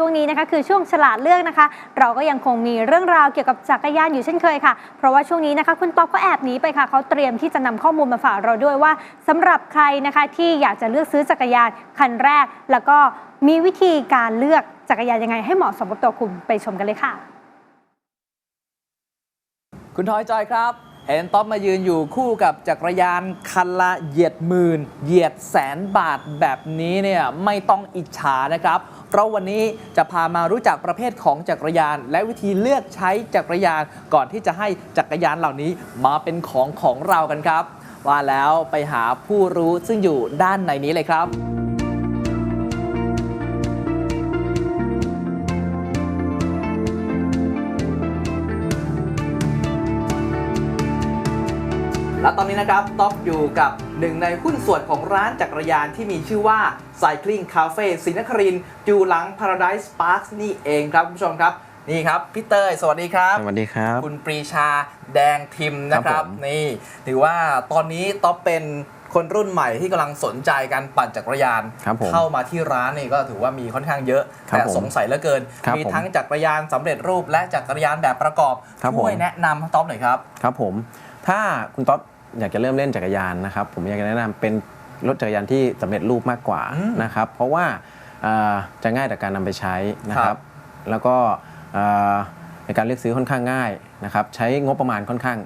ช่วงนี้นะคะคือช่วงฉลาดเลือกนะคะ เราก็ยังคงมีเรื่องราวเกี่ยวกับจักรยานอยู่เช่นเคยค่ะ เพราะว่าช่วงนี้นะคะคุณต๊อบก็แอบหนีไปค่ะเขาเตรียมที่จะนำข้อมูลมาฝากเราด้วยว่าสำหรับใครนะคะที่อยากจะเลือกซื้อจักรยานคันแรก แล้วก็มีวิธีการเลือกจักรยานยังไง ให้เหมาะสมกับตัวคุณไปชมกันเลยค่ะ คุณทอยจอยครับ เห็นต๊อบมายืนอยู่คู่กับจักรยานคันละเหยียดหมื่นเหยียดแสนบาทแบบนี้เนี่ยไม่ต้องอิจฉานะครับ เพราะวันนี้จะพามารู้จักประเภทของจักรยาน และวิธีเลือกใช้จักรยานก่อนที่จะให้จักรยานเหล่านี้มาเป็นของของเรากันครับ ว่าแล้วไปหาผู้รู้ซึ่งอยู่ด้านในนี้เลยครับ และตอนนี้นะครับต๊อบอยู่กับหนึ่งในหุ้นส่วนของร้านจักรยานที่มีชื่อว่า Cycling Cafe ศรีนครินทร์อยู่หลัง Paradise Park นี่เองครับคุณผู้ชมครับนี่ครับพี่เตยสวัสดีครับ สวัสดีครับ คุณปรีชาแดงทิมนะคครัรับบผมนี่ถือว่าตอนนี้ต๊อบเป็นคนรุ่นใหม่ที่กำลังสนใจการปั่นจักรยานครับผมเข้ามาที่ร้านนี่ก็ถือว่ามีค่อนข้างเยอะครับแต่ผมสงสัยเหลือเกินครับมีผมทั้งจักรยานสำเร็จรูปและจักรยานแบบประกอบครับช่วยผมแนะนำต๊อบหน่อยครับ ครับผม ถ้าคุณต๊อบ อยากจะเริ่มเล่นจักรยานนะครับ ผมอยากจะแนะนำเป็นรถจักรยานที่สำเร็จรูปมากกว่าอืมนะครับ เพราะว่าเอ่อจะง่ายต่อการนำไปใช้นะคครัรับบแล้วก็เอ่อในการเลือกซื้อค่อนข้างง่ายนะครับ ใช้งบประมาณค่อนข้าง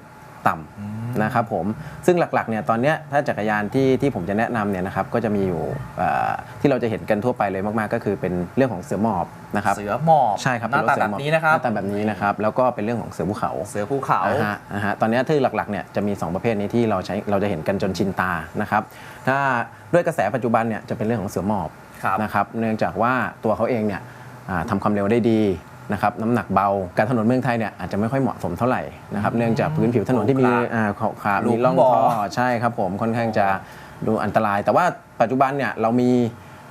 ต่ำ นะครับผมซึ่งหลักๆเนี่ยตอนเนี้ยถ้าจักรยานที่ที่ผมจะแนะนำเนี่ยนะครับก็จะมีอยู่เอ่อที่เราจะเห็นกันทั่วไปเลยมากๆ ก็คือเป็นเรื่องของเสือหมอบนะครับเสือหมอบใช่ครับหน้าตาเป็แบบรถเสือหมอนี้นะครับ หน้าตาแบบนี้นะครับแล้วก็เป็นเรื่องของเสือภูเขา เสือภูเขา อ่าฮะอ่าฮะตอนนี้ที่หลักๆเนี่ยจะมี 2 ประเภทนี้ที่เราใช้เราจะเห็นกันจนชินตานะครับถ้าด้วยกระแสปัจจุบันเนี่ยจะเป็นเรื่องของเสือหมอบครับนะครับเนื่องจากว่าตัวเขาเองเนี่ยอ่าทำความเร็วได้ดี นะครับน้ำหนักเบาการถนนเมืองไทยเนี่ยอาจจะไม่ค่อยเหมาะสมเท่าไหร่นะครับเนื่องจากพื้นผิวถนนที่มีขรุขระอ่าขรุขระหลุมมีร่องบ่อท่อใช่ครับผมค่อนข้างจะดูอันตราย แต่ว่าปัจจุบันเนี่ยเรามี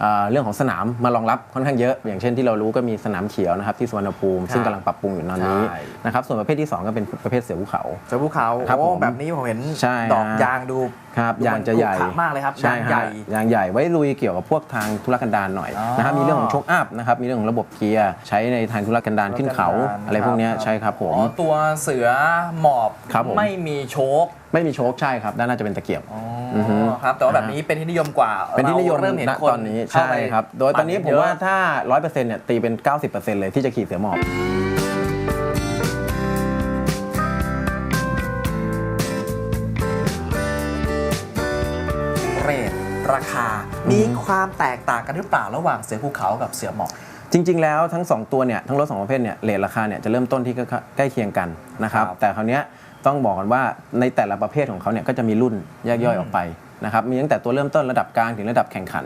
เอ่อเรื่องของสนามมารองรับค่อนข้างเยอะ อย่างเช่นที่เรารู้ก็มีสนามเขียวนะครับที่สุวรรณภูมิซึ่งกำลังปรับปรุงอยู่ตอนนี้ใช่นะครับส่วนประเภทที่ 2 ก็เป็นประเภทเสือภูเขาเสือภูเขาครับโอ้ผมแบบนี้ผมเห็นใช่ดอกฮะยางดูครับดูยางจะใหญ่มันขรุขระมากเลยครับใช่ยางฮะใหญ่ยางใหญ่ไว้ลุยเกี่ยวกับพวกทางธุรกันดารหน่อยอ๋อนะครับมีเรื่องของโชคอัพนะครับมีเรื่องของระบบเกียร์ใช้ในทางธุรกันดารขึ้นเขาธุรกันดารอะไรพวกเนี้ยครับใช่ครับผมอ๋อตัวเสือหมอบครับผมไม่มีโชค ไม่มีโชคใช่ครับด้านหน้าจะเป็นตะเกียบ อ๋ออฮึครับ แต่ว่าแบบนี้เป็นที่นิยมกว่าเป็นที่นิยมราเริ่มเห็นณคนตอนนี้เข้าใช่ไปครับ โดยตอนนี้ปั่ผมเยะว่าถ้า 100%เนี่ยตีเป็น 90%เลยที่จะขี่เสือหมอบ เรทราคา มีความแตกต่างกันหรือเปล่าระหว่างเสือภูเขากับเสือหมอบจริง ๆ แล้วทั้ง 2 ตัวเนี่ยทั้งรถสองประเภทเนี่ยเรทราคาเนี่ยจะเริ่มต้นที่ใกล้ใกล้เคียงกันนะครับครับแต่คราวเนี้ย ต้องบอกกันว่าในแต่ละประเภทของเขาเนี่ยก็จะมีรุ่นแยกย่อยออกไปนะครับมีตั้งแต่ตัวเริ่มต้นระดับกลางถึงระดับแข่งขัน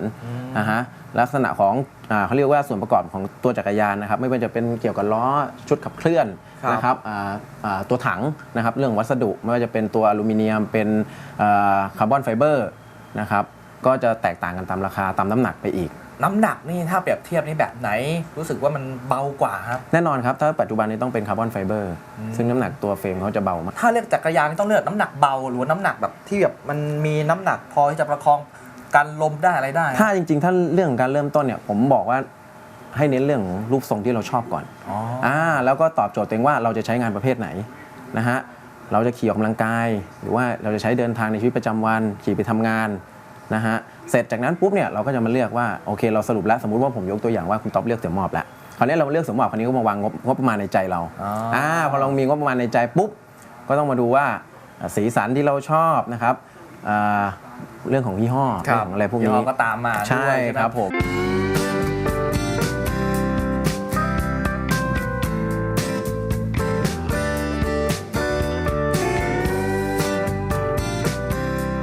นะฮะลักษณะของอ่าเขาเรียกว่าส่วนประกอบของตัวจักรยานนะครับ ไม่ว่าจะเป็นเกี่ยวกับล้อชุดขับเคลื่อนครับนะครับอ่าอ่าตัวถังนะครับเรื่องวัสดุไม่ว่าจะเป็นตัวอลูมิเนียมเป็นอ่าคาร์บอนไฟเบอร์นะครับก็จะแตกต่างกันตามราคาตามน้ำหนักไปอีก น้ำหนักนี่ถ้าเปรียบเทียบนี่แบบไหน รู้สึกว่ามันเบากว่าครับ แน่นอนครับ ถ้าปัจจุบันนี้ต้องเป็นคาร์บอนไฟเบอร์ซึ่งน้ำหนักตัวเฟรมเขาจะเบามาก ถ้าเลือกจักรยานนี่ต้องเลือกน้ำหนักเบาหรือว่าน้ำหนักแบบที่แบบมันมีน้ำหนักพอที่จะประคองการลมได้อะไรได้ ถ้าจริงๆ ถ้าเรื่องของการเริ่มต้นเนี่ยผมบอกว่าให้เน้นเรื่องของรูปทรงที่เราชอบก่อนอ๋ออ่าแล้วก็ตอบโจทย์ตัวเองว่าเราจะใช้งานประเภทไหนนะฮะเราจะขี่ออกกำลังกาย หรือว่าเราจะใช้เดินทางในชีวิตประจำวันขี่ไปทำงานนะฮะ เสร็จจากนั้นปุ๊บเนี่ยเราก็จะมาเลือกว่าโอเคเราสรุปแล้วสมมุติว่าผมยกตัวอย่างว่าคุณต๊อบเลือกเสือหมอบแล้วคราวนี้เรามาเลือกเสือหมอบคราวนี้ก็มาวางงบงบประมาณในใจเราอ๋ออ่อ่าพอเรามีงบประมาณในใจปุ๊บก็ต้องมาดูว่าอ่าสีสันที่เราชอบนะครับอ่าเรื่องของยี่ห้อเรื่องของอะไรพวกยี่นี้ห้อก็ตามมาใช่ด้วยไหมครับผม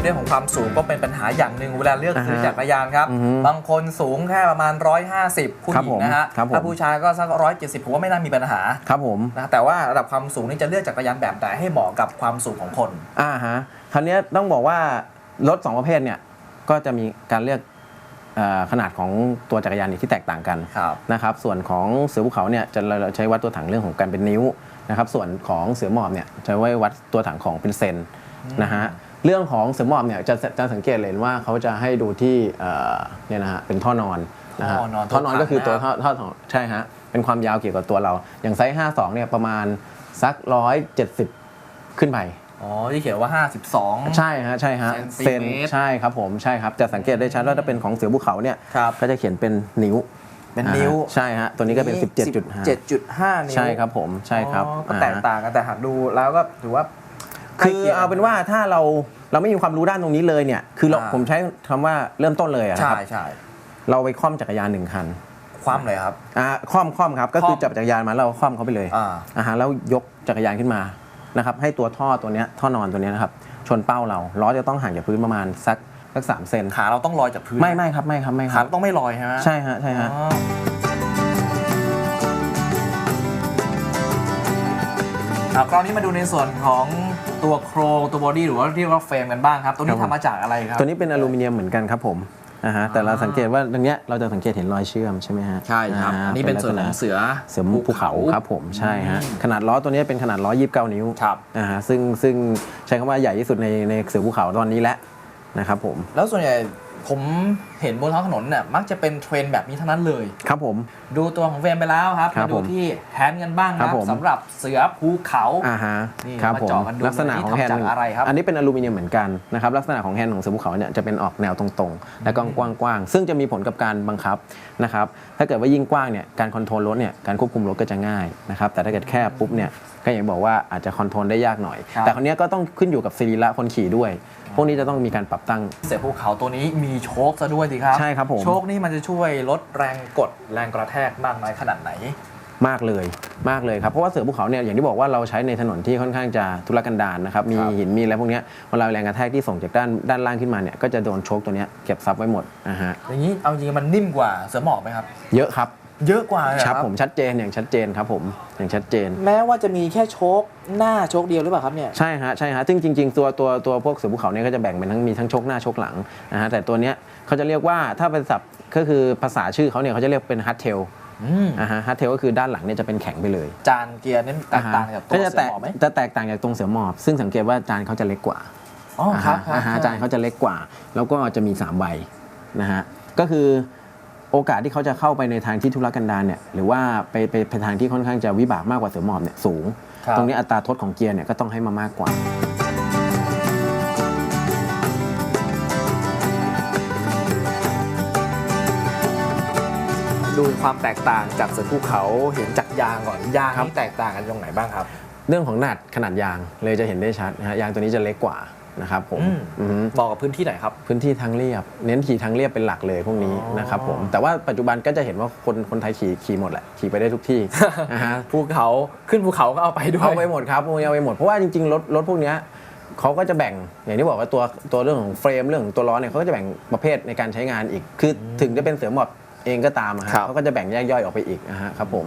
เรื่องของความสูงก็เป็นปัญหาอย่างหนึ่งเวลาเลือกซื้ออ่าฮะจักรยานครับอือฮึบางคนสูงแค่ประมาณ 150ผู้หครับญิผงมนะฮะครับผมถ้าผู้ชายก็สัก170ผมว่าไม่น่ามีปัญหาครับผมนะแต่ว่าระดับความสูงนี่จะเลือกจักรยานแบบไหนให้เหมาะกับความสูงของคนอ่าฮะคราวนี้ต้องบอกว่ารถสองประเภทเนี่ยก็จะมีการเลือกเอ่อขนาดของตัวจักรยานที่แตกต่างกันครับนะครับส่วนของเสือภูเขาเนี่ยจะเราใช้วัดตัวถังเรื่องของการเป็นนิ้วนะครับส่วนของเสือหมอบเนี่ยจะไว้วัดตัวถังของเป็นเซนนะฮะ เรื่องของเสือหมอบเนี่ยจะจะสังเกตเลยว่าเขาจะให้ดูที่เอ่อเนี่ยนะฮะเป็นท่อนอนนะฮะท่อนอนท่อนอนก็คือตัวตัวถัท่องท่อท่อใช่ฮะเป็นความยาวเกี่ยวกับตัวเรา อย่างไซส์52เนี่ยประมาณสัก170 ขึ้นไปอ๋อที่เขียนว่า 52 ใช่ฮะใช่ฮะเซนติเมตรใช่ครับผมใช่ครับจะสังเกตได้ชัดว่าถ้าเป็นของเสือภูเขาเนี่ยครับก็จะเขียนเป็นนิ้วเป็นนิ้วอ่าใช่ฮะตัวนี้ก็เป็น 17.5 17.5นิ้วใช่ครับผมใช่ครับอ๋อก็อ่าแตกต่างกันแต่หากดูแล้วก็ถือว่า คือเอาเป็นว่าถ้าเราเราไม่มีความรู้ด้านตรงนี้เลยเนี่ย คือเราอ่า ผมใช้คำว่าเริ่มต้นเลยอะนะใช่ครับ ใช่เราไปคล่อมจักรยานหนึ่งคันความเลยครับ อ่าคล่อมคล่อมครับ ก็คือคล่อมจับจักรยานมาแล้วเราคล่อมเขาไปเลยอ่าอ่าฮะแล้วยกจักรยานขึ้นมานะครับ ให้ตัวท่อตัวเนี้ยท่อนอนตัวเนี้ยนะครับ ชนเป้าเราล้อจะต้องห่างจากพื้นประมาณสักสักสามเซนขาเราต้องลอยจากพื้นไม่ไม่ครับไม่ครับไม่คขารับต้องไม่ลอยใช่ไหมใช่ฮะใช่ฮะอ๋อครับคราวนี้มาดูในส่วนของ ตัวโครงตัวบอดี้หรือว่าเรียกว่าเฟรมกันบ้างครับ ตัวนี้ทำมาจากอะไรครับ ตัวนี้เป็นอลูมิเนียมเหมือนกันครับผมนะฮะแต่เราอ่าสังเกตว่าตรงเนี้ยเราจะสังเกตเห็นรอยเชื่อมใช่ไหมฮะใช่ครับาอันนี้เป็นส่วนของเสือเสือภูเขาครับผมใช่ฮะอืมขนาดล้อตัวนี้เป็นขนาดล้อ29นิ้วครับนะฮะซึ่งซึ่งใช้คำว่าใหญ่ที่สุดในในเสือภูเขาตอนนี้แล้วนะครับผมแล้วส่วนใหญ่ ผมเห็นบนท้องถนนเนี่ยมักจะเป็นเทรนด์แบบนี้ทั้งนั้นเลย ครับผม ดูตัวของเฟรมไปแล้วครับครับมาดูผมที่แฮนด์กันบ้างคครัรับบผมสำหรับเสือภูเขาอ่าฮะนี่ครับมาผมเจาะกันดูลักษณะของแฮนด์นี่ทำจากอะไรครับ อันนี้เป็นอลูมิเนียมเหมือนกันนะครับลักษณะของแฮนด์ของเสือภูเขาเนี่ยจะเป็นออกแนวตรงๆ และก็กว้างๆซึ่งจะมีผลกับการบังคับนะครับถ้าเกิดว่ายิ่งกว้างเนี่ยการคอนโทรลรถเนี่ยการควบคุมรถก็จะง่ายนะครับแต่ถ้าเกิดแคบปุ๊บเนี่ยก็อย่างที่บอกว่าอาจจะคอนโทรลได้ยากหน่อยครับแต่คราวเนี้ยก็ต้องขึ้นอยู่กับสรีระคนขี่ด้วย พวกนี้จะต้องมีการปรับตั้ง เสือภูเขาตัวนี้มีโชคซะด้วยสิครับ ใช่ครับผม โชคนี่มันจะช่วยลดแรงกดแรงกระแทกมากน้อยขนาดไหน มากเลยมากเลยครับ เพราะว่าเสือภูเขาเนี่ยอย่างที่บอกว่าเราใช้ในถนนที่ค่อนข้างจะทุรกันดารนะครับ มีครับหินมีอะไรพวกเนี้ยเวลาแรงกระแทกที่ส่งจากด้านด้านล่างขึ้นมาเนี่ยก็จะโดนโชคตัวเนี้ยเก็บซับไว้หมดนะฮะอย่างนี้เอาจริงๆมันนิ่มกว่าเสือหมอบไหมครับ เยอะครับ เยอะกว่าเลยเหอครับผมชัดเจนอย่างชัดเจนครับผมอย่างชัดเจน แม้ว่าจะมีแค่โชคหน้าโชคเดียวหรือเปล่าครับเนี่ย ใช่ฮะใช่ฮะซึ่งจริง ๆ ตัวตัวตัวพวกเสือภูเขาเนี่ยก็จะแบ่งเป็นทั้งมีทั้งโชคหน้าโชคหลังนะฮะแต่ตัวเนี้ยเขาจะเรียกว่าถ้าเป็นศัพท์ก็คือภาษาชื่อเขาเนี่ยเขาจะเรียกเป็นฮัตเทลอืมอ่าฮะฮัตเทลก็คือด้านหลังเนี่ยจะเป็นแข็งไปเลยจานเกียร์นี่แตกต่างจากตัวก็จะเสืแตอกหมอบไหมจะแตกต่างจากตรงเสือหมอบ ซึ่งสังเกตว่าจานเขาจะเล็กกว่าอ๋อครับครับอ่าฮะจานเขาจะเล็กกว่า แล้วก็จะมี3ใบนะฮะก็คือ โอกาสที่เขาจะเข้าไปในทางที่ทุรกันดารเนี่ยหรือว่าไปไปไปทางที่ค่อนข้างจะวิบากมากกว่าเสือหมอบเนี่ยสูง ครับ ตรงนี้อัตราทดของเกียร์เนี่ยก็ต้องให้มามากกว่า ดูความแตกต่างจากเสือภูเขาเห็นจากยางก่อนยางครับนี่แตกต่างกันตรงไหนบ้างครับ เรื่องของขนาดขนาดยางเลยจะเห็นได้ชัดนะฮะยางตัวนี้จะเล็กกว่า นะครับผมอืมอือฮึเหมาะกับพื้นที่ไหนครับ พื้นที่ทางเรียบ เน้นขี่ทางเรียบเป็นหลักเลยพวกนี้อ๋อนะครับผมแต่ว่าปัจจุบันก็จะเห็นว่าคนคนไทยขี่ขี่หมดแหละขี่ไปได้ทุกที่ นะฮะภูเขาขึ้นภูเขาก็เอาไปด้วยเอาไปหมดครับเอาไปหมดเพราะว่าจริงๆรถรถพวกเนี้ยเขาก็จะแบ่งอย่างที่บอกว่าตัวตัวเรื่องของเฟรมเรื่องของตัวล้อเนี่ยเขาก็จะแบ่งประเภทในการใช้งานอีก คือถึงจะเป็นเสือหมอบเองก็ตามอะฮะครับ เขาก็จะแบ่งแยกย่อยออกไปอีกนะฮะครับผม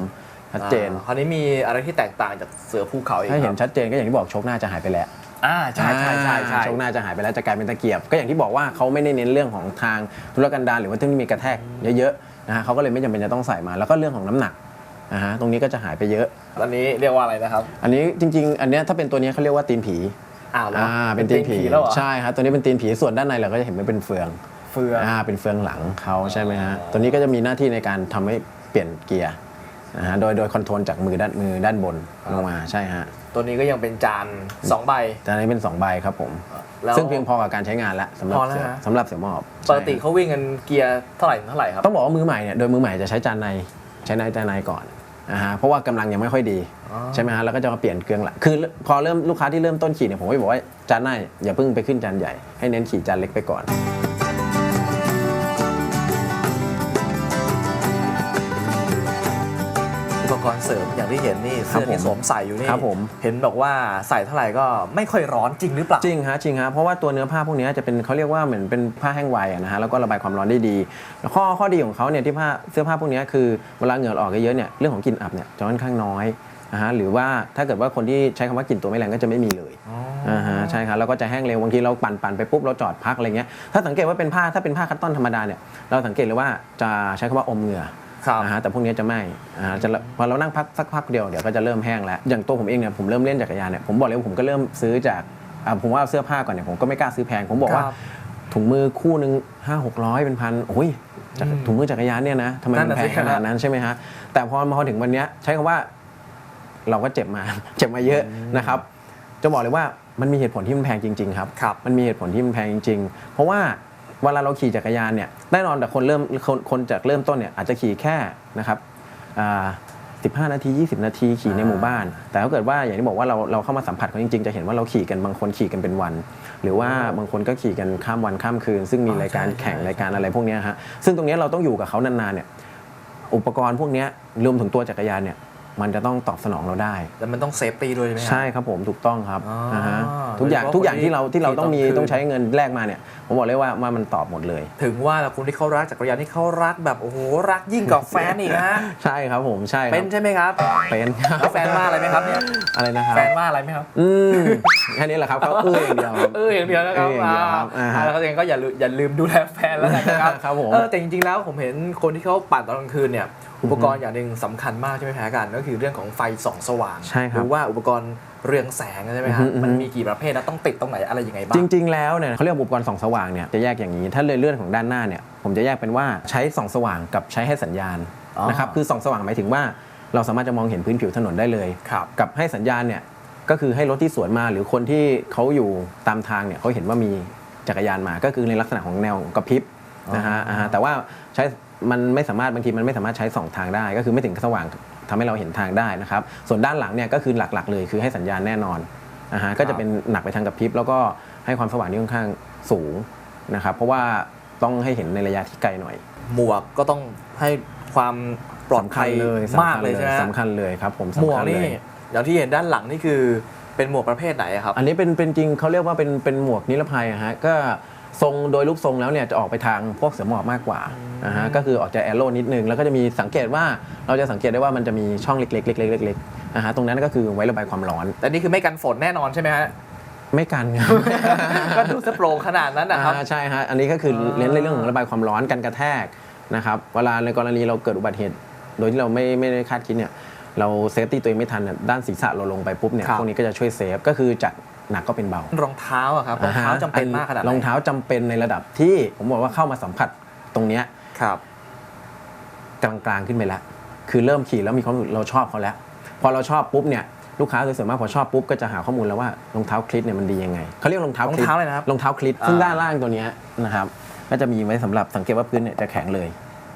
ชัดเจน อ่าคราวนี้มีอะไรที่แตกต่างจากเสือภูเขาอีกถ้าเห็นครับชัดเจนก็อย่างที่บอกโชคหน้าจะหายไปแล้ว อ่าใช่ใช่ใช่ใช่อ่าโชคหน้าจะหายไปแล้วจะกลายเป็นตะเกียบ ก็อย่างที่บอกว่าเขาไม่ได้เน้นเรื่องของทางธุรกันดารหรือว่าที่มีกระแทกเยอะๆนะฮะเขาก็เลยไม่จำเป็นจะต้องใส่มา แล้วก็เรื่องของน้ำหนักนะฮะตรงนี้ก็จะหายไปเยอะอันนี้เรียกว่าอะไรนะครับ อันนี้จริง ๆ อันเนี้ยถ้าเป็นตัวเนี้ยเขาเรียกว่าตีนผีอ้าวหรอ่าเป็นตีนผีแล้วเหรอใช่ครับตัวนี้เป็นตีนผีส่วนด้านในเราก็จะเห็นว่าเป็นเฟืองเฟืองอ่าเป็นเฟืองหลังเขาใช่ไหมฮะตัวนี้ก็จะมีหน้าที่ในการทำให้เปลี่ยนเกียร์นะฮะโดยโดยคอนโทรลจากมือด้านมือด้านบนลงมาใช่ฮะ ตัวนี้ก็ยังเป็นจานสองใบแต่อันนี้เป็นสองใบครับผมแล้วซึ่งเพียงพอกับการใช้งานแล้วสำหรับพอแล้วเสือฮะสำหรับเสือหมอบปกติใช่เขาวิ่งกันเกียร์เท่าไหร่ถึงเท่าไหร่ครับต้องบอกว่ามือใหม่เนี่ยโดยมือใหม่จะใช้จานในใช้ในจานในก่อนนะฮะเพราะว่ากำลังยังไม่ค่อยดีอ๋อใช่ไหมฮะแล้วก็จะมาเปลี่ยนเกลืองหลังคือพอเริ่มลูกค้าที่เริ่มต้นขี่เนี่ยผมก็จะบอกว่าจานในอย่าเพิ่งไปขึ้นจานใหญ่ให้เน้นขี่จานเล็กไปก่อน อุปกรณ์เสริมอย่างที่เห็นนี่ครัเสื้บอที่ผมสวมใส่อยู่นี่ครับผม เห็นบอกว่าใส่เท่าไหร่ก็ไม่ค่อยร้อนจริงหรือเปล่า จริงฮะจริงฮะเพราะว่าตัวเนื้อผ้าพวกนี้จะเป็นเขาเรียกว่าเหมือนเป็นผ้าแห้งไวอะนะฮะแล้วก็ระบายความร้อนได้ดีแล้วข้อข้อดีของเขาเนี่ยที่ผ้าเสื้อผ้าพวกนี้คือเวลาเหงื่อออกเยอะๆเนี่ยเรื่องของกลิ่นอับเนี่ยจะค่อนข้างน้อยนะฮะหรือว่าถ้าเกิดว่าคนที่ใช้คำว่ากลิ่นตัวไม่แรงก็จะไม่มีเลยอ๋ออ่าฮะใช่ครับแล้วก็จะแห้งเร็วบางทีเราปั่นปั่นไปปุ๊บเราจอดพักอะไรเงี้ยถ้าสังเกตว่าเป็นผ้าถ้าเป็นผ้าคัตตอนธรรมดาเนี่ยเราสังเกตเลยว่าจะใช้คำว่าอมเหงื่อครับ นะฮะแต่พวกนี้จะไม่อ่าจะพอเรานั่งพักสักพักเดียวเดี๋ยวก็จะเริ่มแห้งแล้วอย่างตัวผมเองเนี่ยผมเริ่มเล่นจักรยานเนี่ยผมบอกเลยว่าผมก็เริ่มซื้อจากอ่าผมว่าเสื้อผ้าก่อนเนี่ยผมก็ไม่กล้าซื้อแพงผมบอกว่าครับทถุงมือคู่หนึ่งห้าหกร้อยเป็นพันโอ้ยจักรอืมถุงมือจักรยานเนี่ยนะทำไมนั่มันนน่ะแพสิงขนาดนั้นใช่ไหมฮะแต่พอมาถึงวันเนี้ยใช้คำว่าเราก็เจ็บมา เจ็บมาเยอะนะครับ จะบอกเลยว่ามันมีเหตุผลที่มันแพงจริง ๆ ครับ ครับ มันมีเหตุผลที่มันแพงจริง ๆ เพราะว่า เวลาเราขี่จักรยานเนี่ยแน่นอนแต่คนเริ่มคนคนจากเริ่มต้นเนี่ยอาจจะขี่แค่นะครับอ่า15 นาที 20 นาทีขี่ในหมู่บ้าน แต่ถ้าเกิดว่าอย่างที่บอกว่าเราเราเข้ามาสัมผัสเขาจริงๆ จะเห็นว่าเราขี่กันบางคนขี่กันเป็นวัน หรือว่าบางคนก็ขี่กันข้ามวันข้ามคืน ซึ่งมีอ๋อรายการใช่แข่งใช่รายการอะไรพวกเนี้ยฮะซึ่งตรงเนี้ยเราต้องอยู่กับเขานานๆเนี่ยอุปกรณ์พวกเนี้ยรวมถึงตัวจักรยานเนี่ย มันจะต้องตอบสนองเราได้ แล้วมันต้องเซฟตี้ด้วยใช่ไหมฮะ ใช่ครับผมถูกต้องครับอ๋ออ่าฮะทุกอย่างโดยเฉพาะทุกอย่างคนที่ที่เราที่เราต้องมีขี่ตอนคืน ต้องใช้เงินแลกมาเนี่ยผมบอกเลยว่าว่ามันตอบหมดเลย ถึงว่าแล้วคนที่เขารักจักรยานนี่เขารักแบบโอ้โหรักยิ่งกว่าแฟนอีกนะใช่ครับผมใช่คเป็รันบใช่ไหมครับเป็นครับแล้วแฟนว่าอะไรไหมครับเนี่ยอะไรนะครับแฟนว่าอะไรไหมครับ อืมแค่นี้แหละครับเขาเอื้ออย่างเดียวครับ เอออย่างเดียวนะครับเอออย่างเดียวครับอ่าฮะแล้วก็เองก็อย่าลืมอย่าลืมดูแลแฟนแล้วกันนะครับครับผมเออแต่จริงๆแล้วผมเห็นคนที่เขาปั่นตอนกลางคืนเนี่ย อุปกรณ์อย่างหนึ่งสำคัญมากใช่ไหมแพ้กันก็คือเรื่องของไฟส่องสว่างใช่ครับหรือว่าอุปกรณ์เรืองแสงใช่ไหมฮะอือฮึอือฮึมันมีกี่ประเภทแล้วต้องติดตรงไหนอะไรยังไงบ้าจงริง ๆ แล้วเนี่ยเขาเรียกอุปกรณ์ส่องสว่างเนี่ยจะแยกอย่างนี้ ถ้าเลยเลื่อนของด้านหน้าเนี่ยผมจะแยกเป็นว่าใช้ส่องสว่างกับใช้ให้สัญญาณอ๋อนะครับคือส่องสว่างหมายถึงว่า เราสามารถจะมองเห็นพื้นผิวถนนได้เลยครับกับให้สัญญาณเนี่ยก็คือให้รถที่สวนมาหรือคนที่เขาอยู่ตามทางเนี่ยเขาเห็นว่ามีจักรยานมาก็คือในลักษณะของแนวกระพริบ นะฮะอ่าฮะแต่ว่าใช้มันไม่สามารถบางทีมันไม่สามารถใช้สองทางได้ ก็คือไม่ถึงสว่างทำให้เราเห็นทางได้นะครับ ส่วนด้านหลังเนี่ยก็คือหลักๆ เลยคือให้สัญญาณแน่นอนนะฮะก็จะเป็นหนักไปทางกระพริบแล้วก็ให้ความสว่างที่ค่อนข้างสูงนะครับ เพราะว่าต้องให้เห็นในระยะที่ไกลหน่อย หมวกก็ต้องให้ความปลอดภัยสำคัญมากเลยใช่ไหมฮะสำคัญเลยครับผมหมวสำกคัญนี่เลยอย่างที่เห็นด้านหลังนี่คือเป็นหมวกประเภทไหนอะครับ อันนี้เป็นเป็นจริงเขาเรียกว่าเป็นเป็นหมวกนิรภัยอะฮะก็ ทรงโดยรูปทรงแล้วเนี่ยจะออกไปทางพวกเสือหมอบมากกว่านะฮะก็คือออกจะแอโร่นิดนึง แล้วก็จะมีสังเกตว่าเราจะสังเกตได้ว่ามันจะมีช่องเล็กๆเล็กๆเล็กๆนะฮะตรงนั้นก็คือไว้ระบายความร้อน แต่นี่คือไม่กันฝนแน่นอนใช่ไหมฮะไม่กันครับก็ดูสโปร่งขนาดนั้นนะครับอ่าใช่ฮะอันนี้ก็คืออ่าเน้นในเรื่องของระบายความร้อนกันกระแทกนะครับเวลาในกรณีเราเกิดอุบัติเหตุ โดยที่เราไม่ไม่ได้คาดคิดเนี่ยเราเซฟตี้ตัวเองไม่ทันเนี่ยด้านศีรษะเราลงไปปุ๊บเนี่ยครับพวกนี้ก็จะช่วยเซฟก็คือจาก หนักก็เป็นเบา รองเท้าอะครับรองเท้าจำเป็นมากขนาดไหนรองเท้าจำเป็นในระดับที่ผมบอกว่าเข้ามาสัมผัสตรงเนี้ยครับกลางๆขึ้นไปแล้ว คือเริ่มขี่แล้วมีความรู้สึกเราชอบเขาแล้ว พอเราชอบปุ๊บเนี่ยลูกค้าโดยส่วนมากพอชอบปุ๊บก็จะหาข้อมูลแล้วว่ารองเท้าคลิปเนี่ยมันดียังไงเขาเรียกรองเท้ารองคลิปเท้าเลยนะครับรองเท้าคลิปซึ่งอ่าด้านล่างตัวเนี้ยนะครับก็จะมีไว้สำหรับสังเกตว่าพื้นเนี่ยจะแข็งเลย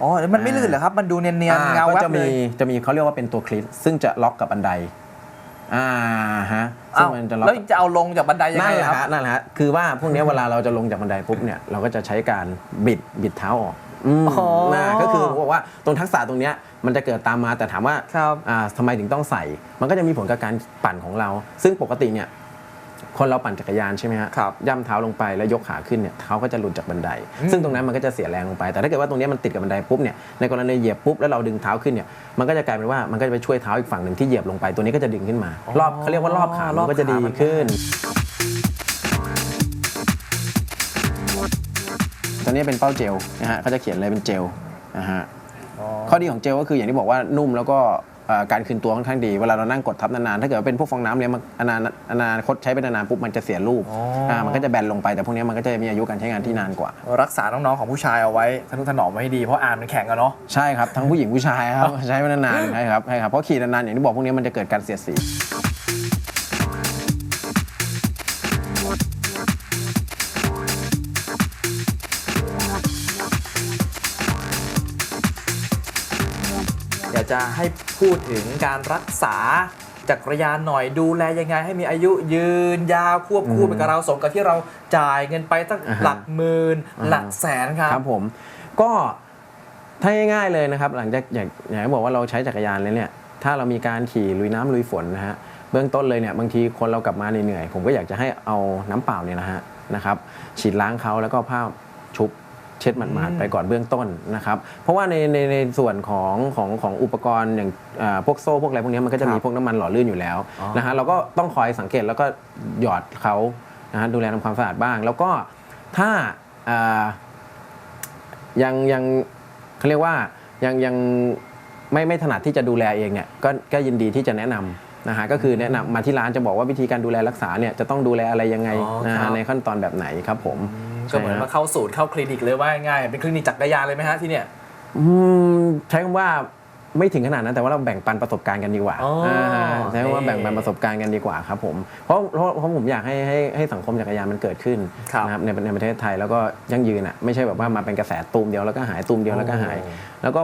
อ๋อแล้วมันไม่ลื่นเหรอครับมันดูเนียนๆเงาก็แวบจะเลมียจะมีเขาเรียกว่าเป็นตัวคลิปซึ่งจะล็อกกับบันได อ่าฮะซึ่อ้างวมันจะล็อกแล้วจะเอาลงจากบันไดยังนั่ไงนแหละครับฮะนั่นแหละฮะคือว่าพวกเนี้ยเวลาเราจะลงจากบันไดปุ๊บเนี่ยเราก็จะใช้การบิดบิดเท้าออกอืมอ๋อนะก็คือบอกว่าตรงทักษะตรงเนี้ยมันจะเกิดตามมาแต่ถามว่าครับอ่าทำไมถึงต้องใส่ มันก็จะมีผลกับการปั่นของเรา ซึ่งปกติเนี่ย คนเราปั่นจักรยานใช่ไหมฮะครับย่ำเท้าลงไปแล้วยกขาขึ้นเนี่ยเท้าก็จะหลุดจากบันไดอืมซึ่งตรงนั้นมันก็จะเสียแรงลงไป แต่ถ้าเกิดว่าตรงเนี้ยมันติดกับบันไดปุ๊บเนี่ยในกรณีเหยียบปุ๊บแล้วเราดึงเท้าขึ้นเนี่ยมันก็จะกลายเป็นว่ามันก็จะไปช่วยเท้าอีกฝั่งหนึ่งที่เหยียบลงไปตัวนี้ก็จะดึงขึ้นมา รอบเขาเรียกว่ารอบขามันก็จะดีขึ้นตัวนี้เป็นเป้าเจลนะฮะเขาจะเขียนเลยเป็นเจลนะฮะอ๋อข้อดีของเจลก็คืออย่างที่บอกว่านุ่มแล้วก็เอ่อ การคืนตัวค่อนข้างดี เวลาเรานั่งกดทับนานๆ ถ้าเกิดว่าเป็นพวกฟองน้ำเนี่ยมันอนานอนาคตใช้ไปนานๆปุ๊บมันจะเสียรูปอ๋ออ่ามันก็จะแบนลงไปแต่พวกนี้มันก็จะมีอายุการใช้งานที่นานกว่า รักษาน้องๆของผู้ชายเอาไว้ทนุถนอมไว้ให้ดีเพราะอ่านมันแข็งอะเนาะใช่ครับทั้งผู้หญิงผู้ชายครับใช้ไปนานๆใช่ครับใช่ครับเพราะขี่นานๆอย่างที่บอกพวกนี้มันจะเกิดการเสียดสี จะให้พูดถึงการรักษาจักรยานหน่อยดูแลยังไง ให้มีอายุยืนยาวควบคู่ไปกับเราสมกับที่เราจ่ายเงินไปตั้งหลักหมื่นหลักแสนครับครับผมก็ถ้าง่ายๆเลยนะครับ หลังจากอย่างอย่างที่บอกว่าเราใช้จักรยานเลยเนี่ยถ้าเรามีการขี่ลุยน้ำลุยฝนนะฮะเบื้องต้นเลยเนี่ยบางทีคนเรากลับมาเหนื่อยๆผมก็อยากจะให้เอาน้ำเปล่าเนี่ยนะฮะนะครับฉีดล้างเขาแล้วก็ผ้าชุบ เช็ดหมาดอืมๆไปก่อนเบื้องต้นนะครับ เพราะว่าในในในส่วนของของของอุปกรณ์อย่างอ่าพวกโซ่พวกอะไรพวกเนี้ยมันก็จะมีพวกน้ำมันหล่อลื่นอยู่แล้วอ๋อนะฮะเราก็ต้องคอยสังเกตแล้วก็หยอดเขานะฮะดูแลทำความสะอาดบ้าง แล้วก็ถ้าอ่ายังยังเขาเรียกว่ายังยังไม่ไม่ถนัดที่จะดูแลเองเนี่ยก็ก็ยินดีที่จะแนะนำนะฮะก็คือแนะนำมาที่ร้านจะบอกว่าวิธีการดูแลรักษาเนี่ยจะต้องดูแลอะไรยังไงอ๋อนะครัฮะบในขั้นตอนแบบไหนครับผม ก็เหมือนมาเข้าศูนย์เข้าคลินิกเลยว่าง่ายๆเป็นคลินิกจักรยานเลยไหมฮะที่เนี่ยอืมใช้คำว่าไม่ถึงขนาดนั้นแต่ว่าเราแบ่งปันประสบการณ์กันดีกว่าอ๋ออ่าใช้คำว่านี่แบ่งปันประสบการณ์กันดีกว่าครับผมเพราะเพราะเพราะผมอยากให้ให้ให้สังคมจักรยานมันเกิดขึ้นครับนะครับในในประเทศไทยแล้วก็ยั่งยืนอะไม่ใช่แบบว่ามาเป็นกระแสตูมเดียวแล้วก็หายตูมเดียวแล้วก็หายโอ้แล้วก็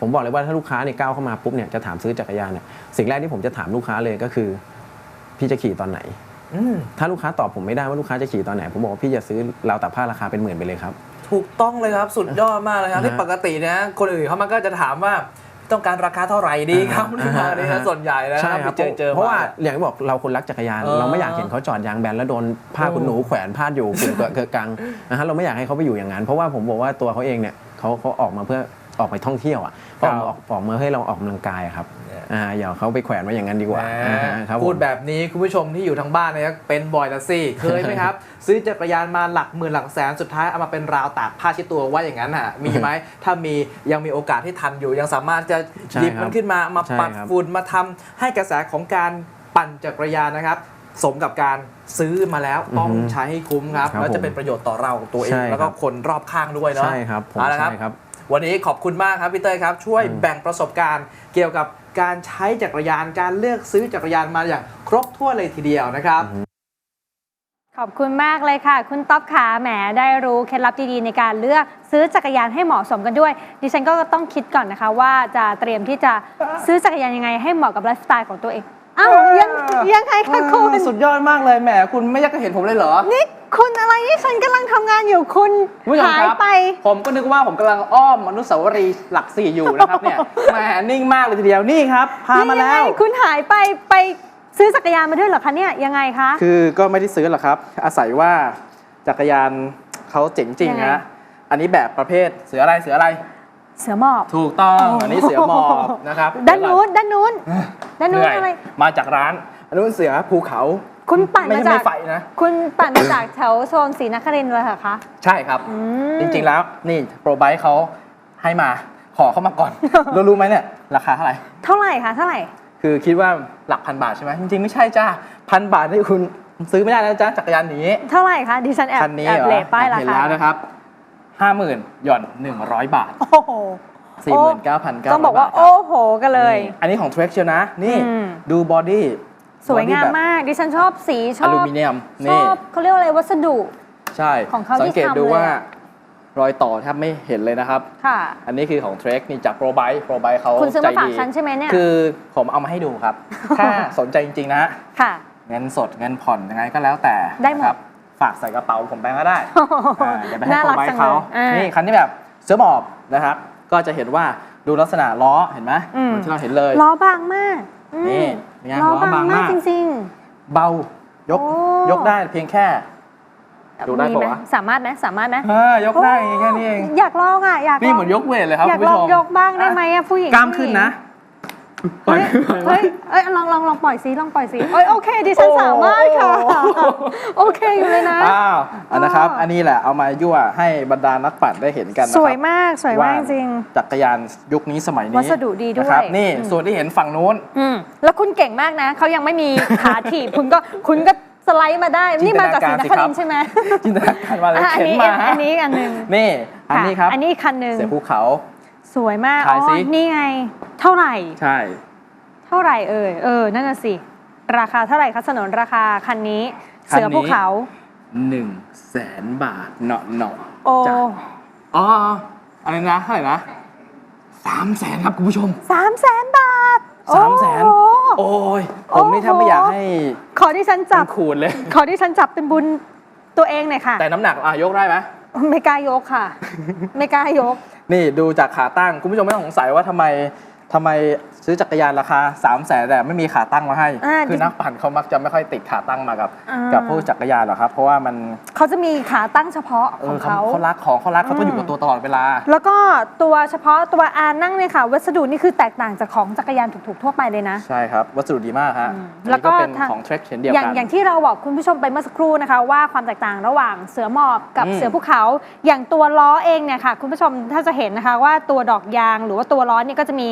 ผมบอกเลยว่าถ้าลูกค้าเนี่ยก้าวเข้ามาปุ๊บเนี่ยจะถามซื้อจักรยานเนี่ยสิ่งแรกที่ผมจะถามลูกค้าเลยก็คือ พี่จะขี่ตอนไหนอืม ถ้าลูกค้าตอบผมไม่ได้ว่าลูกค้าจะขี่ตอนไหน ผมบอกว่าพี่จะซื้อราวตากผ้าราคาเป็นหมื่นไปเลยครับ ถูกต้องเลยครับสุดยอดมากเลยครับนะฮะที่ปกตินะคนอื่นเขามันก็จะถามว่าต้องการราคาเท่าไหร่ดีครับอ่าฮะนี่นะส่วนใหญ่แล้วใช่นะครับครับไปเจอเจอเพราะว่ามาอย่างที่บอกเราคนรักจักรยานเออเราไม่อยากเห็นเขาจอดยางแบนแล้วโดนผ้าคุณหนูแขวนพาดอยู่กลุ่มเกิดเกิดกังนะฮะเราไม่อยากให้เขาไปอยู่อย่างนั้นเพราะว่าผมบอกว่าตัวเขาเองเนี่ยเขาเขาออกมาเพื่อ ออกไปท่องเที่ยวอะเขาออกออกมาให้เราออกกำลังกายอะครับเนี่ยอ่าอย่าเขาไปแขวนไว้อย่างนั้นดีกว่าแหมอ่าฮะครับผมพูดแบบนี้คุณผู้ชมที่อยู่ทางบ้านเนี่ยเป็นบ่อยละสิเคยไหมครับ ซื้อจักรยานมาหลักหมื่นหลักแสนสุดท้ายเอามาเป็นราวตากผ้าเชิดตัวว่าอย่างนั้นอะมีไหมถ้ามียังมีโอกาสที่ทันอยู่ยังสามารถจะใช่หยิบครับมันขึ้นมามาใช่ปัดครับฝุ่นมาทำให้กระแสของการปั่นจักรยานนะครับสมกับการซื้อมาแล้วต้องอือฮึใช้ให้คุ้มครับครับแล้วจะผมเป็นประโยชน์ต่อเราตัวเองใช่แล้วก็ครับคนรอบข้างด้วยเนาะใช่ครับผมเอาละครับใช่ครับ วันนี้ขอบคุณมากครับพี่เต้ยครับ ช่วยอืมแบ่งประสบการณ์เกี่ยวกับการใช้จักรยานการเลือกซื้อจักรยานมาอย่างครบถ้วนเลยทีเดียวนะครับขอบคุณมากเลยค่ะ คุณต๊อบขาแหมได้รู้เคล็ดลับดีๆในการเลือกซื้อจักรยานให้เหมาะสมกันด้วย ดิฉันก็ต้องคิดก่อนนะคะว่าจะเตรียมที่จะซื้อจักรยานยังไงให้เหมาะกับไลฟ์สไตล์ของตัวเอง อ้าวยังยังไงคะคุณ สุดยอดมากเลยแหมคุณไม่อยากจะเห็นผมเลยเหรอ นี่คุณอะไรนี่ฉันกำลังทำงานอยู่คุณคุณผู้ชมหายครับไป ผมก็นึกว่าผมกำลังอ้อมอนุสาวรีย์หลักสี่อยู่นะครับเนี่ย แหมนิ่งมากเลยทีเดียวนี่ครับ พามาแล้ว นี่ยังไงคุณหายไปไปซื้อจักรยานมาด้วยเหรอคะเนี่ยยังไงคะ คือก็ไม่ได้ซื้อหรอกครับ อาศัยว่าจักรยานเขาเจ๋งจริงยังไง ฮะอันนี้แบบประเภทเสืออะไรเสืออะไร เสือหมอบ ถูกต้องโอ้อันนี้เสือหมอบนะครับด้านนู้นด้านนู้นด้านเหนู้นนื่อยอะไรมาจากร้านอันนู้นเสือภูเขา คุณปั่นไม่มาใช่จากไม่ไฟนะคุณปั่นมาจากแถวโซนศรีนครินทร์เลยเหรอคะ ใช่ครับอืมจริงๆแล้วนี่โปรไบค์เขาให้มาขอเข้ามาก่อนรู้รู้ไหมเนี่ยราคาเท่าไหร่ เท่าไหร่คะเท่าไหร่ คือคิดว่าหลักพันบาทใช่ไหมจริงๆไม่ใช่จ้าพันบาทนี่คุณซื้อไม่ได้นะจ๊ะจักรยานนี้ เท่าไหร่คะดิฉันแอบคันนี้แอบเหรอเลป้ายราเห็นคาแล้วนะครับ ห้าหมื่นหย่อนหนึ่งร้อยบาทโอ้โหสี่หมื่นเก้าพันเก้าต้องบอกว่า โอ้โห กันเลย อันนี้ของเทรคเชียวนะ นี่อืมดูบอดี้สวยงามมาก ดิฉันชอบสีชออลูบมิเนียมชนี่อบเขาเรียกว่าอะไรวัสดุ ใช่ของเขาที่สังเกตดูทำเลยว่าอะรอยต่อแทบไม่เห็นเลยนะครับ ค่ะ อันนี้คือของเทรคนี่จากโปรไบค์โปรไบค์เขาคุณซื้อใจมาฝากดีฉันใช่ไหมเนี่ย คือผมเอามาให้ดูครับ ถ้าสนใจจริง ๆ นะ ค่ะ เงินสดเงินผ่อนยังไงก็แล้วแต่ ได้หมดนะครับ ฝากใส่กระเป๋าผมไปก็ได้อ่าเดี๋ยวไปให้น่าโปรรักไบจัค์งเขาเลยอ่านี่คันที่แบบเสื้อหมอบนะครับ ก็จะเห็นว่าดูลักษณะล้อเห็นไหมอืม เหมือนที่เราเห็นเลย ล้อบางมากอืมนี่เป็นไงล้อล้อบางบางมากมากจริง เบายกโอ้ ยกได้เพียงแค่ ๆดูได้มีปะไหมวะสามารถไหมสามารถไหมเออยกได้แค่นี้เอง อยากลองอะอยากลนี่องเหมือนยกเวทเลยครับอยากคุณลผู้องชมยกบ้างได้ไหมอะผู้หญิงกล้ามผู้หญิงขึ้นนะ เฮ้ยเฮ้ยเอ้ยลองลองลองปล่อยซิลองปล่อยซิโอ้ยโอเคดิฉันโอ้สามารถค่ะ โอเคอยู่เลยนะ อ้าวอันนะครับอ๋ออัอันนี้แหละเอามายั่วให้บรรดานักปั่นได้เห็นกันนะครับสวยมากสวยมากจริง จักรยานยุคนี้สมัยนี้วัสดุดีด้วยนะครับนี่อืมส่วนที่เห็นฝั่งนู้นอืมแล้วคุณเก่งมากนะเขายังไม่มีขาถีบคุณก็คุณก็สไลด์มาได้ นี่มาจากศรีนครินทร์ใช่ไหมจินตนาการมาเลยอะอันเข็นนี้มาอันนี้อันหนึ่งนี่ อันนี้ครับะอันนี้คันหนึ่งเสือภูเขา สวยมากถ่ายอ๋อสินี่ไง เท่าไหร่ ใช่ เท่าไหร่เอ่ย เออ นั่นน่ะสิ ราคาเท่าไหร่คะสนนราคาคันนี้ เสือภูเขา หนึ่งแสนบาทเนาะเนาะโอ้จ้ะอ๋ออะไรนะเท่าไหร่นะสามแสนครับคุณผู้ชม สามแสนบาทสามแสน โอ้โหโอ้ยผมนี่แทบไม่อยากให้ขอที่ฉันจับคุณคูณเลย ขอที่ฉันจับเป็นบุญตัวเองหน่อยค่ะ แต่น้ำหนักอะยกได้ไหม ไม่กล้ายกค่ะ ไม่กล้ายก นี่ดูจากขาตั้งคุณผู้ชมไม่ต้องสงสัยว่าทำไมทำไม ซื้อจักรยานราคา 3 0 0แสนแต่ไม่มีขาตั้งมาให้ อ่าคือนักปั่นเขามักจะไม่ค่อยติดขาตั้งมากับ อ่ากับพวกจักรยานหรอกครับ เพราะว่ามันเขาจะมีขาตั้งเฉพาะเอของอเขาเขา เขารักของเขารักเขาต้องอยู่กับอืมตัวตลอดเวลา แล้วก็ตัวเฉพาะตัวอานั่งเนี่ยค่ะ วัสดุนี่คือแตกต่างจากของจักรยานถูกๆทั่วไปเลยนะ ใช่ครับ วัสดุดีมากฮะอืมอันนี้แล้วก็เป็นทาง ของเทรคเช่นเดียวอย่างกัน อย่างที่เราบอกคุณผู้ชมไปเมื่อสักครู่นะคะ ว่าความแตกต่างระหว่างเสือหมอบกับอืม เสือภูเขา อย่างตัวล้อเองเนี่ยค่ะ คุณผู้ชมถ้าจะเห็นนะคะว่าตัวดอกยางหรือว่าตัวล้อเนี่ยก็จะมี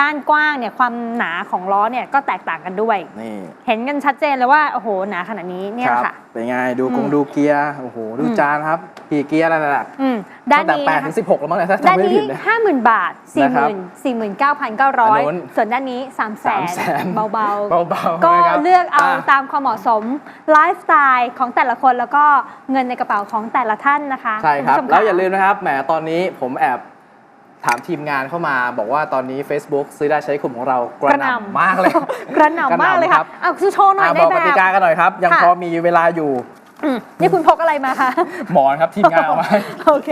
ด้านกว้างเนี่ยความหนาของล้อเนี่ยก็แตกต่างกันด้วย นี่เห็นกันชัดเจนเลยว่าโอ้โหหนาขนาดนี้เนี่ยครับค่ะ เป็นไงดูกงอืมดูเกียร์โอ้โหดูอืมจานครับกี่เกียร์นั่นน่ะอืมด้านตั้งนี้แต่แปดนะถึคะงสิบหกแล้วมั้งเนี่ยถ้าด้านจำไม่นี้ผิดนะ ห้าหมื่นบาทสี่นะหครับมื่นสี่หมื่นเก้าพันเก้าร้อยอันนู้นส่วนด้านนี้สามแสน300,000 เบาเบาๆๆก็นะครับเลือกเอาะ ตามความเหมาะสมไลฟ์สไตล์ของแต่ละคนแล้วก็เงินในกระเป๋าของแต่ละท่านนะคะใช่ครับ ณผู้ชมะ แล้วอย่าลืมนะครับ แหม ตอนนี้ผมแอบ ถามทีมงานเข้ามาบอกว่าตอนนี้ Facebook ซื้อได้ใช้กลุ่มของเรากระหน่ำมากเลย กระหน่ำมากเลยกระหน่ำครัค่ะบเอาคือโชว์หน่อยอะในบอกแบกติบกากันหน่อยครับ ยังค่ะพอมีเวลาอยู่อืมนี่คุณพกอะไรมาคะหมอนครับทีมงานเอาไว้โอเค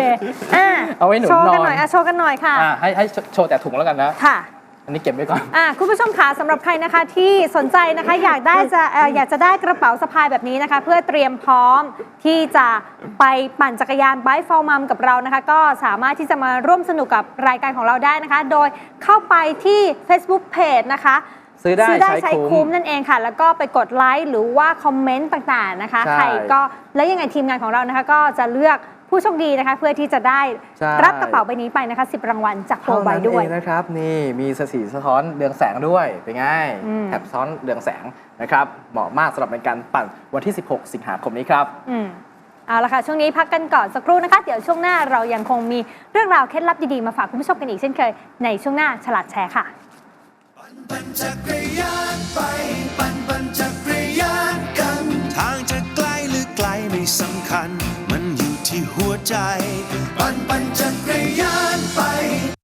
อะเอาไว้หนุนโชว์กันนอนหน่อยอะโชว์กันหน่อยค่ะอะให้ให้โชว์แต่ถุงแล้วกันนะค่ะ อันนี้เก็บไว้ก่อน อะคุณผู้ชมคะสำหรับใครนะคะที่สนใจนะคะอยากได้จะเอ่ออยากจะได้กระเป๋าสะพายแบบนี้นะคะ เพื่อเตรียมพร้อมที่จะไปปั่นจักรยาน Bike for Mom กับเรานะคะ ก็สามารถที่จะมาร่วมสนุกกับรายการของเราได้นะคะ โดยเข้าไปที่ Facebook Page นะคะซื้อได้ใช้ใช้คุ้คุ้มมนั่นเองค่ะ แล้วก็ไปกดไลค์หรือว่าคอมเมนต์ต่างๆนะคะใช่ ใครก็แล้วยังไงทีมงานของเรานะคะ ก็จะเลือก ผู้โชคดีนะคะ เพื่อที่จะได้ใช่ รับกระเป๋าใบนี้ไปนะคะ10รางวัลจากโปรเท่าไบนั้นด้วยเองนะครับ นี่มีสีสะท้อนเรืองแสงด้วยเป็นไงอืม แถบซ้อนเรืองแสงนะครับเหมาะมากสำหรับในการปั่นวันที่ 16 สิงหาคมนี้ครับ อืมเอาละค่ะช่วงนี้พักกันก่อนสักครู่นะคะ เดี๋ยวช่วงหน้าเรายังคงมีเรื่องราวเคล็ดลับดีๆมาฝากคุณผู้ชมกันอีกเช่นเคยในช่วงหน้าฉลาดแชร์ค่ะ ปั่นจักรยานไป ปั่นปั่นจักรยานกัน ทางจะไกลหรือไกลไม่สำคัญมันอยู่ ที่หัวใจ ปันปันจักรยา